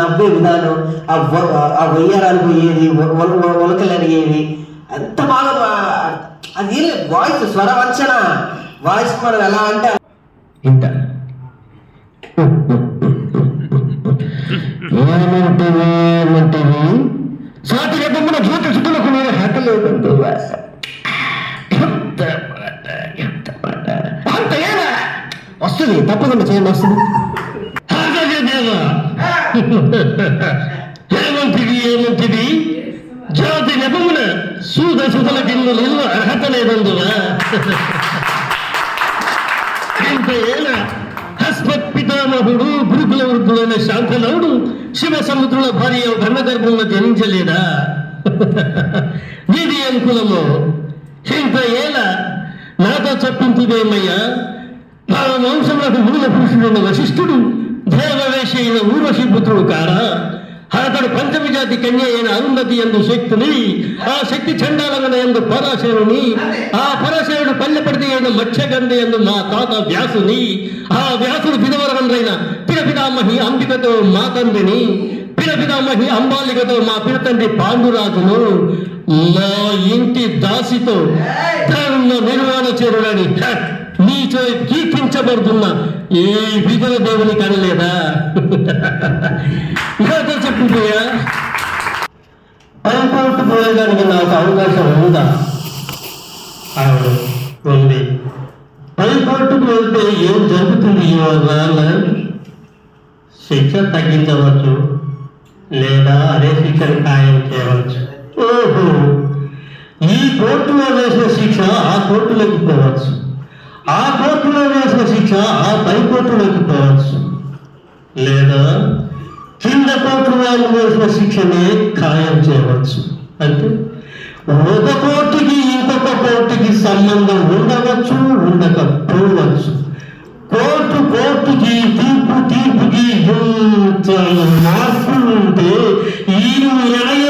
నవ్వే విధానం ఆ ఆ వయ్యారాలు పోయేది ఒలకలు అడిగేవి. అంత బాగా అది వాయిస్ స్వర వంచన. వాయిస్ మనం ఎలా అంటే ఇంత ఏమంటివి ఏమంటివి? సాటి రేపమ్మ జ్యోతి చుట్టులకు నేను హట్టలేదంటువా ఎంత మాట ఎంత మాట. అంత ఏనా? వస్తుంది తప్పకుండా చేయండి వస్తుంది? ఏమంటిది ఏమంటిది? జాతి నెపమున సూద సుతల కిందలు అర్హత లేదందువా ఇంత ఏల హస్మత్ పితామహుడు గురుకుల వృద్ధుడైన శాంతనవుడు శివ సముద్రుల భార్య ధర్మగర్భంలో జనించలేదా? నీది అనుకులము ఇంత ఏల నాతో చెప్పించుదేమయ్యా నా వంశంలో మూల పురుషుడైన వశిష్ఠుడు దేవవేష అయిన ఊర్వశి పుత్రుడు కారా? అతడు పంచమి జాతి కన్య అయిన అరుంధతి ఎందు శక్తిని ఆ శక్తి చండాలమైన ఎందు పరాశరుని ఆ పరాశరుడు పల్లెపడితే అయిన మత్స్యగంధ ఎందు మా తాత వ్యాసుని ఆ వ్యాసుడు పిదవరగండ్రైన పిడపిడామహి అంబికతో మా తండ్రిని పిరపితామహి అంబాలికతో మా పిరతండ్రి పాండురాజును మా ఇంటి దాసితో ధర్మ నిర్మాణ చేరుడని హ! నీచో కీర్తించబడుతున్న ఏ విధుల దేవుని కనలేదా? నాతో చెప్పుకోయా పైపోటు పోయేదానికి నాకు అవకాశం ఉందా? అవును ఉంది. పైపోటుకు వెళ్తే ఏం జరుగుతుంది ఇవాళ? శిక్ష తగ్గించవచ్చు. లేదా అదే శిక్షను ఖాయం చేయవచ్చు. ఓహో! ఈ కోర్టులో వేసిన శిక్ష ఆ కోర్టులోకి పోవచ్చు. ఆ కోర్టులో వేసిన శిక్ష ఆ పై కోర్టులోకి పోవచ్చు. లేదా కింద కోర్టు వాళ్ళు వేసిన శిక్షనే ఖాయం చేయవచ్చు. అంటే ఒక కోర్టుకి ఇంకొక కోర్టుకి సంబంధం ఉండవచ్చు ఉండకపోవచ్చు. కోర్టు కోర్టుకి Mira,